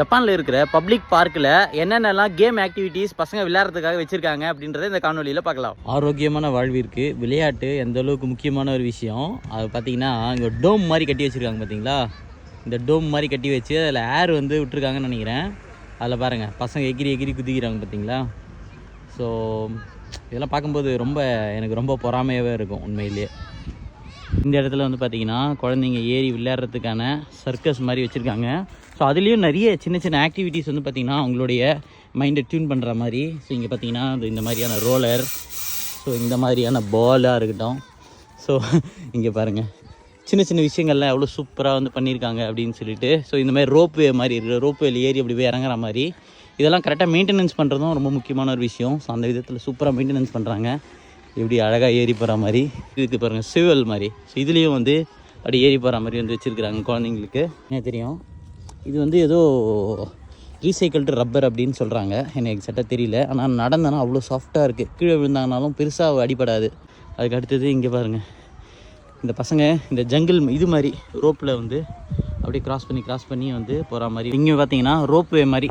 ஜப்பானில் இருக்கிற பப்ளிக் பார்க்கில் என்னென்னலாம் கேம் ஆக்டிவிட்டீஸ் பசங்க விளையாடுறதுக்காக வச்சுருக்காங்க அப்படின்றத இந்த காணொலியில் பார்க்கலாம். ஆரோக்கியமான வாழ்விற்கு விளையாட்டு எந்த அளவுக்கு முக்கியமான ஒரு விஷயம்? அது பார்த்தீங்கன்னா இங்கே டோம் மாதிரி கட்டி வச்சுருக்காங்க பார்த்தீங்களா இந்த டோம் மாதிரி கட்டி வச்சு அதில் ஏர் வந்து விட்டுருக்காங்கன்னு நினைக்கிறேன். அதில் பாருங்கள் பசங்க எகிரி எகிரி குதிக்கிறாங்க பார்த்தீங்களா ஸோ இதெல்லாம் பார்க்கும்போது ரொம்ப எனக்கு ரொம்ப பொறாமையாகவே இருக்கும் உண்மையிலேயே. இந்த இடத்துல வந்து பார்த்திங்கன்னா குழந்தைங்க ஏறி விளையாடுறதுக்கான சர்க்கஸ் மாதிரி வச்சுருக்காங்க. ஸோ அதுலேயும் நிறைய சின்ன சின்ன ஆக்டிவிட்டீஸ் வந்து பார்த்திங்கன்னா அவங்களுடைய மைண்டை டியூன் பண்ணுற மாதிரி. ஸோ இங்கே பார்த்தீங்கன்னா இந்த மாதிரியான ரோலர் ஸோ இந்த மாதிரியான பாலாக இருக்கட்டும். ஸோ இங்கே பாருங்கள் சின்ன சின்ன விஷயங்கள்லாம் எவ்வளோ சூப்பராக வந்து பண்ணியிருக்காங்க அப்படின்னு சொல்லிட்டு. ஸோ இந்த மாதிரி ரோப்வே மாதிரி இருக்குது ரோப்வேல ஏறி அப்படி போய் இறங்குற மாதிரி. இதெல்லாம் கரெக்டாக மெயின்டெனன்ஸ் பண்ணுறதும் ரொம்ப முக்கியமான ஒரு விஷயம். ஸோ அந்த விதத்தில் சூப்பராக மெயின்டெனன்ஸ் பண்ணுறாங்க எப்படி அழகாக ஏறி போகிற மாதிரி. இதுக்கு பாருங்கள் சிவல் மாதிரி. ஸோ இதுலேயும் வந்து அப்படி ஏறி போகிற மாதிரி வந்து வச்சுருக்குறாங்க குழந்தைங்களுக்கு. என்ன தெரியும்? இது வந்து ஏதோ ரீசைக்கிள்டு ரப்பர் அப்படின்னு சொல்கிறாங்க எனக்கு எக்ஸாக்டாக தெரியல. ஆனால் நடந்தனா அவ்வளோ சாஃப்டாக இருக்குது கீழே விழுந்தாங்கனாலும் பெருசாக அடிபடாது. அதுக்கு அடுத்தது இங்கே பாருங்கள் இந்த பசங்க இந்த ஜங்கிள் இது மாதிரி ரோப்பில் வந்து அப்படியே கிராஸ் பண்ணி கிராஸ் பண்ணி வந்து போகிற மாதிரி. இங்கே பார்த்தீங்கன்னா ரோப்வே மாதிரி.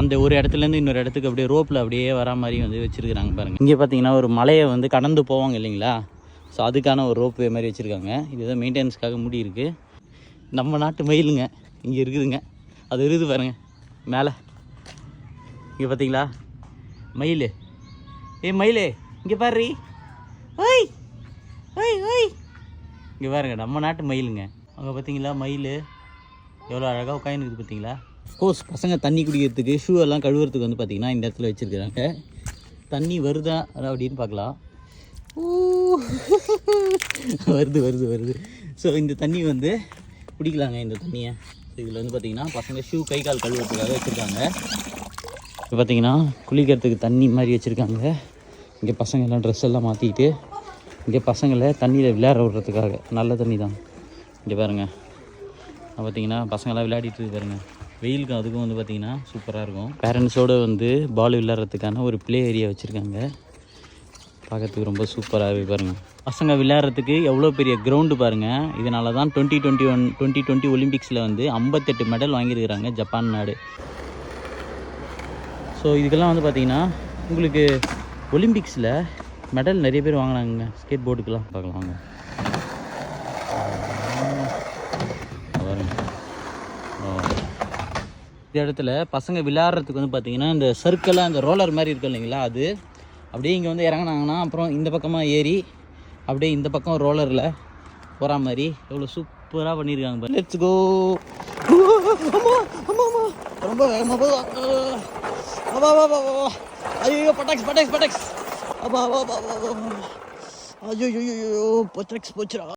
அந்த ஒரு இடத்துலேருந்து இன்னொரு இடத்துக்கு அப்படியே ரோப்பில் அப்படியே வரா மாதிரி வந்து வச்சுருக்குறாங்க பாருங்கள் இங்கே பார்த்தீங்கன்னா ஒரு மலையை வந்து கடந்து போவாங்க இல்லைங்களா? ஸோ அதுக்கான ஒரு ரோப்வே மாதிரி வச்சுருக்காங்க. இதுதான் மெயின்டெனன்ஸ்க்காக முடி இருக்குது நம்ம நாட்டு மயிலுங்க. இங்கே இருக்குதுங்க. அது இருக்குது பாருங்க. மேலே. இங்கே பார்த்தீங்களா மயில். ஏ மயில் இங்கே பாரு. ஓய் ஓய் ஓய். இங்கே பாருங்க நம்ம நாட்டு மயிலுங்க. அங்கே பார்த்தீங்களா மயில்? எவ்வளோ அழகாக உட்காந்துருக்குது பார்த்தீங்களா கோர்ஸ் பசங்க தண்ணி குடிக்கிறதுக்கு ஷூ எல்லாம் கழுவுறதுக்கு வந்து பார்த்தீங்கன்னா இந்த இடத்துல வச்சுருக்குறாங்க. தண்ணி வருதா அப்படின்னு பார்க்கலாம். வருது வருது வருது. ஸோ இந்த தண்ணி வந்து பிடிக்கலாங்க இந்த தண்ணியை. இதில் வந்து பார்த்திங்கன்னா பசங்க ஷூ கை கால் கழுவுறதுக்காக வச்சுருக்காங்க. இப்போ பார்த்தீங்கன்னா குளிக்கிறதுக்கு தண்ணி மாதிரி வச்சுருக்காங்க. இங்கே பசங்க எல்லாம் ட்ரெஸ் எல்லாம் மாற்றிக்கிட்டு இங்கே பசங்களை தண்ணியில் விளையாட விடுறதுக்காக. நல்ல தண்ணி தான் இங்கே பாருங்கள் பார்த்தீங்கன்னா பசங்களாம் விளையாடிட்டு இருக்கு பாருங்க. அதுக்கும் வந்து பார்த்தீங்கன்னா சூப்பராக இருக்கும். பேரண்ட்ஸோடு வந்து பால் விளையாடுறதுக்கான ஒரு ப்ளே ஏரியா வச்சுருக்காங்க. பார்க்கறதுக்கு ரொம்ப சூப்பராக பாருங்கள் பசங்க விளையாடுறதுக்கு எவ்வளோ பெரிய கிரவுண்டு பாருங்கள் இதனால தான் twenty twenty one twenty twenty ஒலிம்பிக்ஸில் வந்து ஐம்பத்தெட்டு மெடல் வாங்கியிருக்கிறாங்க ஜப்பான் நாடு. ஸோ இதுக்கெல்லாம் வந்து பார்த்தீங்கன்னா உங்களுக்கு ஒலிம்பிக்ஸில் மெடல் நிறைய பேர் வாங்கினாங்க ஸ்கேட் போர்டுக்கெல்லாம் பார்க்கலாம் வாங்க. இந்த இடத்துல பசங்க விளையாடுறதுக்கு வந்து பார்த்தீங்கன்னா இந்த சர்க்கிளாக இந்த ரோலர் மாதிரி இருக்கு இல்லைங்களா அது அப்படியே இங்கே வந்து இறங்குனாங்கன்னா அப்புறம் இந்த பக்கமாக ஏறி அப்படியே இந்த பக்கம் ரோலரில் போகிற மாதிரி எவ்வளோ சூப்பராக பண்ணியிருக்காங்க லெட்ஸ் கோ ரொம்ப வேகமாக போகுது ஐயோ பட்டாக்ஸ் பட்டாக்ஸ் பட்டாக்ஸ். அப்பா அப்பா அப்பா அப்பா ஐயோ ஐயோ ஐயோ பட்டாக்ஸ்